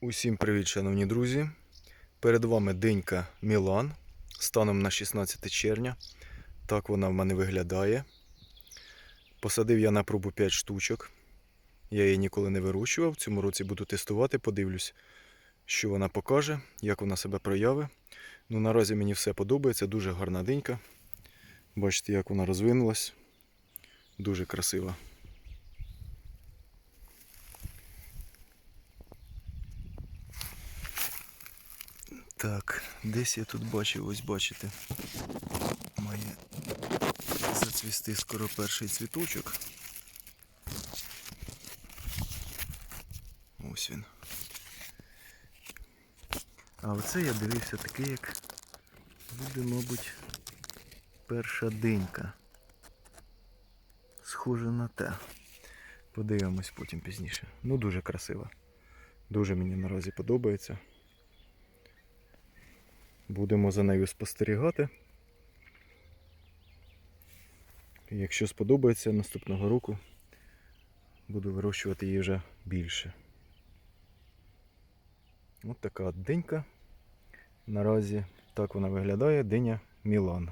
Усім привіт, шановні друзі. Перед вами динька Мілан станом на 16 червня. Так вона в мене виглядає. Посадив я на пробу 5 штучок. Я її ніколи не вирощував. В цьому році буду тестувати, подивлюсь, що вона покаже, як вона себе прояви. Ну, наразі мені все подобається, дуже гарна динька. Бачите, як вона розвинулась. Дуже красива. Так, десь я тут бачив, ось бачите, має зацвісти скоро перший цвіточок. Ось він. А оце я дивився такий, як буде, мабуть, перша динька. Схоже на те. Подивимось потім пізніше. Ну, дуже красива. Дуже мені наразі подобається. Будемо за нею спостерігати. І Якщо сподобається наступного року, буду вирощувати її вже більше. Ось така от динька. Наразі так вона виглядає, диня Мілан.